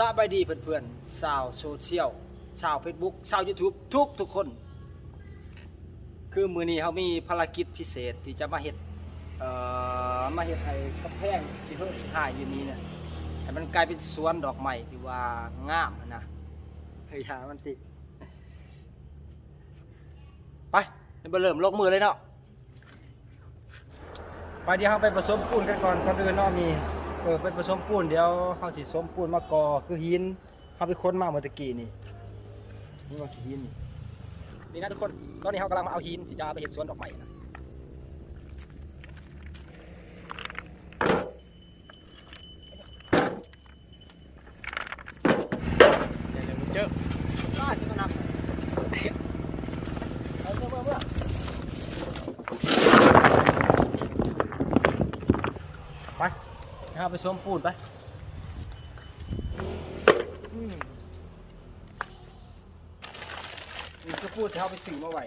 สบายดีเพื่อนๆชาวโซเชียลชาว Facebook ชาว YouTube ทุกทุกคน คือมือนี้เขามีภารกิจพิเศษที่จะมาเห็ดเอ่อมาเห็ดไอ้กำแพงที่เพิ่งถ่ายอยู่นี้เนี่ยให้มันกลายเป็นสวนดอกไม้ที่ว่างามนะเฮ้ยหามันสิไปเดี๋ยวเราเริ่มลงมือเลยเนาะไปเดี๋ยวเราไปผสมปูนกันก่อนก่อนอื่นเนาะมี เออไปผสมปูนเดี๋ยวเขาสิสมปูนมากอคือหินเขาไปค้นมาเมื่อตะกี้นี่นี่ว่าขี้หินนี่นี่นะทุกคนตอนนี้เขากำลังมาเอาหินที่จะเอาไปเห็ดสวนดอกไม้นะเดี๋ยวเดี๋ยวมันเจอบ้าที่มันนำเอาเมื่อเมื่อเมื่อไปเอา ไปชมปูนไปนี่ก็พูดเท่าไปสื่อมาไหว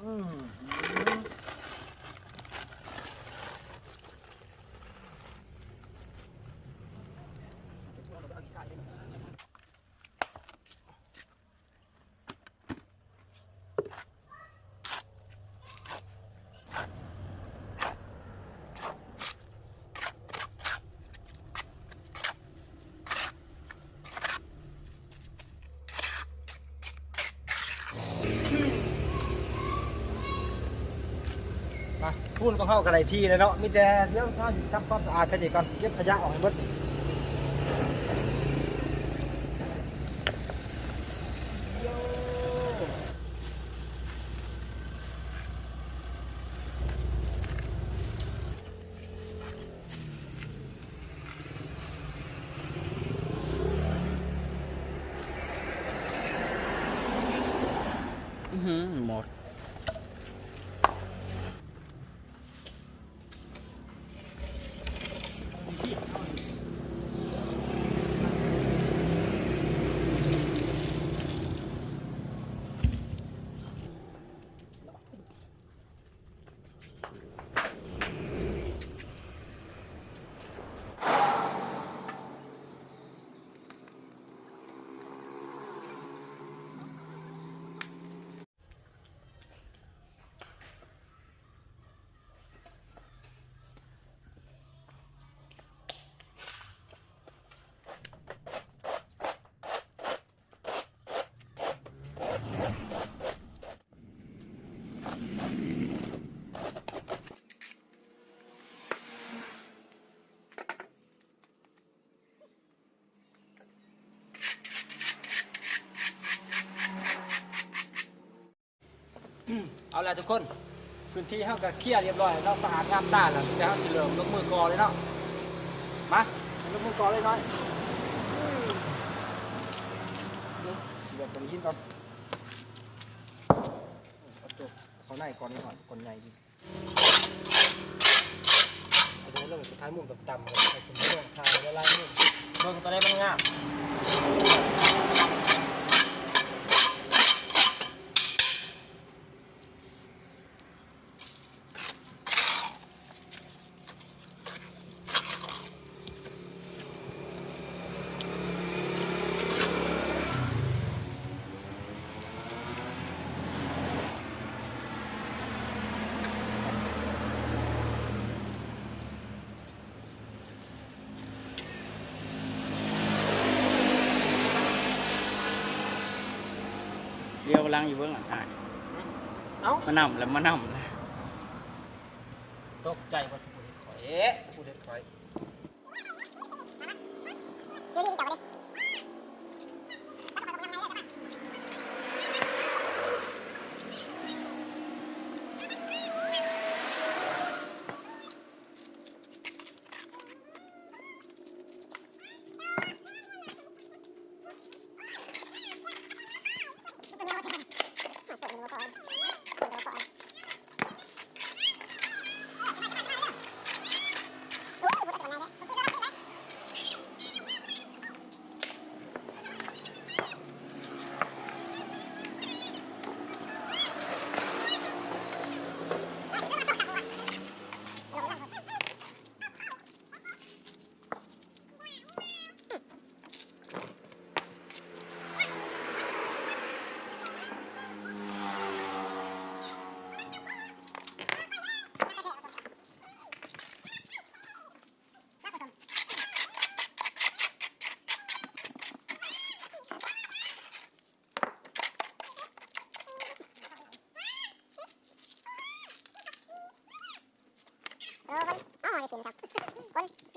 อืมมา พูดก็เข้ากันไรที่เลยเนาะมีแต่เดี๋ยวข้าทำความสะอาดแค่นี้ก่อนเก็บขยะออกให้หมดหมด เอาละทุกคน พื้นที่เขาก็เคลียร์เรียบร้อยเราสะอาดงามตาแล้วแต่เขาสิเริ่มลงมือกอเลยเนาะมาลงมือกอเลยน้อยเดี๋ยวตัวนี้หินก่อนเอาตัวเขาในก่อนนี่ก่อนก่อนใหญ่ดิเอาตัวนี้ลงสุดท้ายมุมต่ำๆเลยให้คุณเรื่องทางละลายมุมเบิ่งตัวได้บ้างงาม กำลังอยู่เบื้องหลังอ่านเอ้ามานำแล้วมานำแล้วตกใจว่าสกูเด็ดข่อยเอ๊ะสกูเด็ดข่อย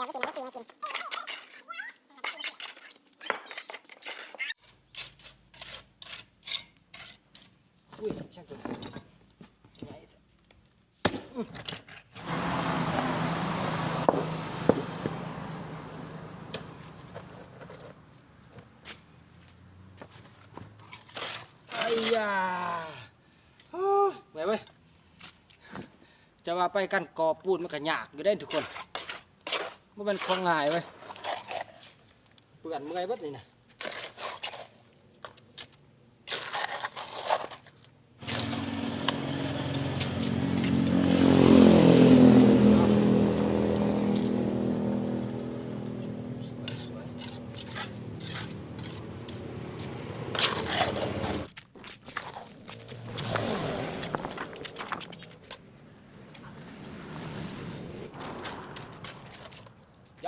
คนแล้วก็กินก็กินมากินอุ้ยช่างตัวใหญ่ไอ้ยาโอ้ยไปเว้ยจะว่าไปกันกอปูนมันก็ยากอยู่ได้ทุกคน มันเป็นของง่ายเว้ยเปื่อนเมื่อยเบิดนี่นะ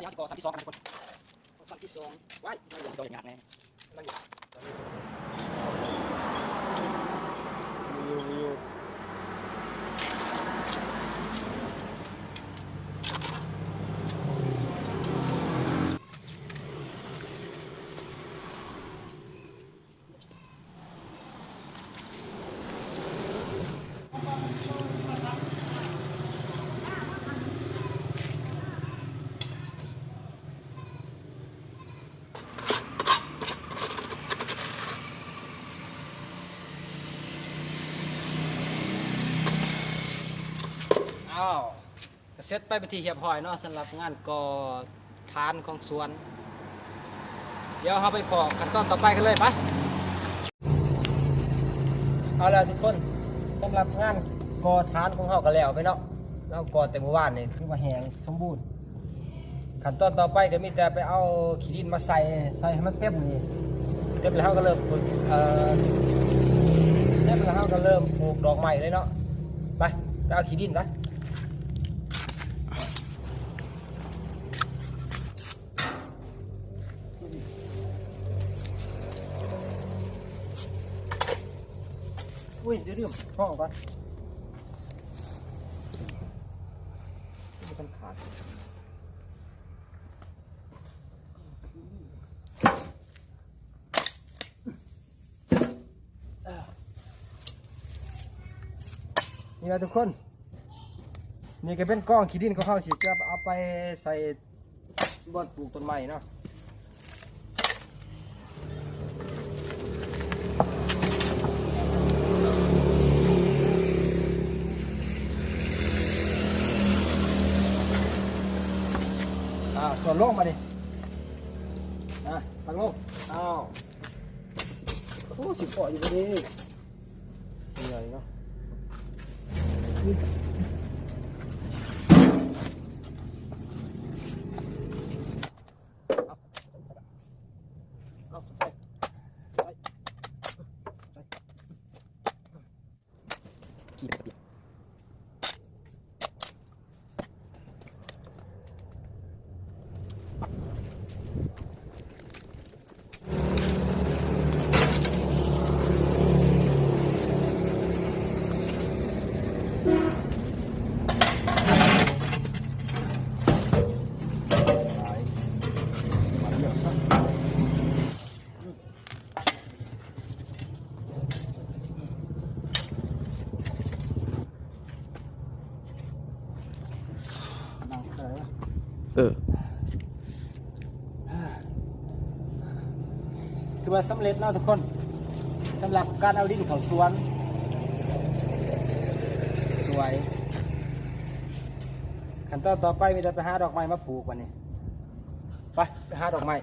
เดี๋ยวเดี๋ยวสิกอสันที่สองกันทุกคนสันที่สองไว้ไม่เหลือตัวอย่างแน่มันอยู่วิววิว อ้าวก็เสร็จไปเป็นที่เรียบร้อยเนาะสำหรับงานก่อทานของสวน เดี๋ยวเราไปปอกขั้นตอนต่อไปกันเลยไปเอาละทุกคนสำหรับงานก่อทานของเราก็แล้วไปเนาะเราก่อแต่เมื่อวานนี่คือว่าแหงสมบูรณ์ขั้นตอนต่อไปก็มีแต่ไปเอาขี้ดินมาใส่ใส่ให้มันเต็มนี่เต็มแล้วเราก็เริ่มปลูกเอ่อเต็มแล้วเราก็เริ่มปลูกดอกไม้เลยเนาะไปไปเอาขี้ดินไป อุ้ยเดี๋ยวเดี๋ยวห้องก่อนมันขาดนี่นะทุกคน นี่ก็เป็นกล้องขี้ดินของเขาสิจะเอาไปใส่บอนปลูกต้นไม้เนาะ ส่วนโล่งมาดิอะตังโล่งอ้าวโอ้สิบปออยู่พอดีเหนื่อยเนาะเอาไปไปไป กี่ปี มาเลือกซะนั่งเถอะ เออ ถือว่าสำเร็จเนาะทุกคนสำหรับการเอาดินเขาสวน สวย ขั้นตอนต่อไปมีแต่ไปหาดอกไม้มาปลูกวันนี้ ไป ไปหาดอกไม้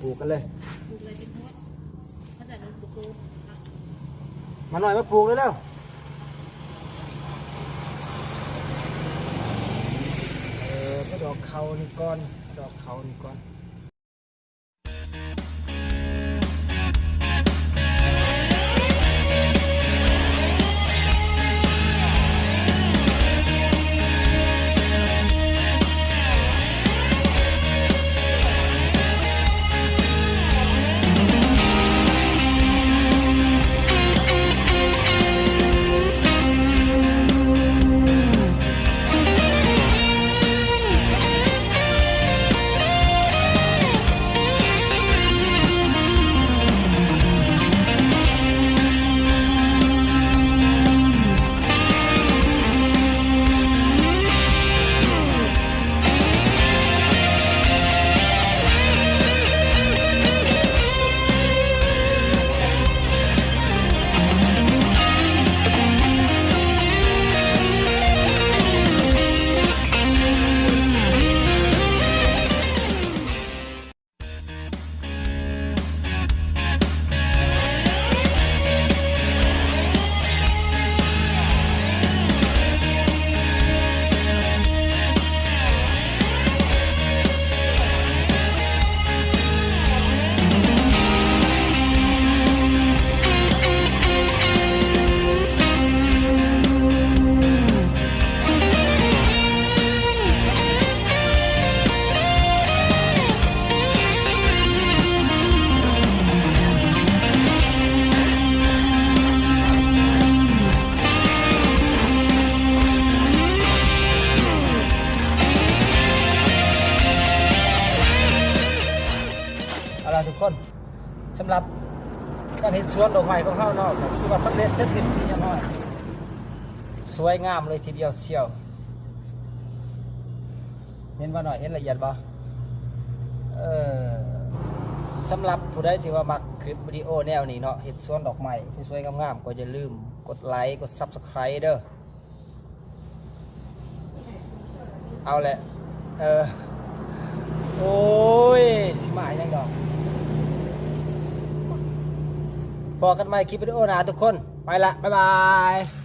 ปปลูกกันเลย ปลูกเลยเป็นหัวเขาจะปลูกปลูกมาหน่อยมาปลูกเลยแล้วเออก็ดอกเขานี่ก่อน ดอกเขานี่ก่อน วนดอกไม้ของเขาเนาะคือว่าสำเร็จเสร็จสิ้นที่ยังน้อยสวยงามเลยทีเดียวเชียว เห็นว่าหน่อยเห็นละเอียดบ่เออสำหรับผู้ใดที่ว่ามักคลิปวิดีโอแนวนี้เนาะเห็ดสวนดอกไม้สวยๆงามๆก็อย่าลืมกดไลค์กด Subscribe เด้อเอาแหละ เออ โอ้ยสิมาอีกยังดอก พอกันใหม่คลิปวิดีโอหนะทุกคน ไปละ บ๊ายบาย